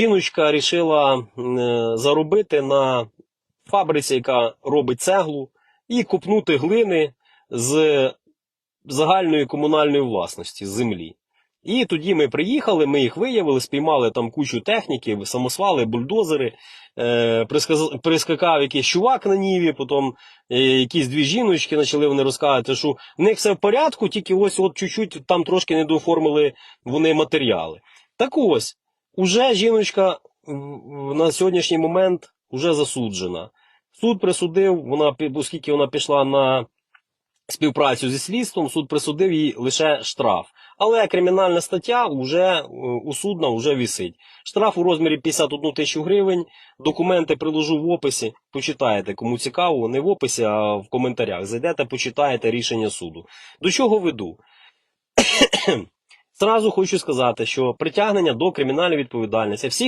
Жіночка вирішила заробити на фабриці, яка робить цеглу, і купнути глини з загальної комунальної власності з землі. І тоді ми приїхали, ми їх виявили, спіймали там кучу техніки, самосвали, бульдозери. Е, прискакав якийсь чувак на ніві, потім е, якісь дві жіночки почали вони розказувати, що в них все в порядку, тільки ось от чуть-чуть там трошки не дооформили вони матеріали. Так ось, уже жіночка на сьогоднішній момент вже засуджена. Суд присудив, вона, оскільки вона пішла на співпрацю зі слідством, суд присудив їй лише штраф. Але кримінальна стаття вже е, у судна вже висить. Штраф у розмірі 51 тисячу гривень. Документи приложу в описі. Почитаєте, кому цікаво, не в описі, а в коментарях. Зайдете, почитаєте рішення суду. До чого веду? Зразу хочу сказати, що притягнення до кримінальної відповідальності всіх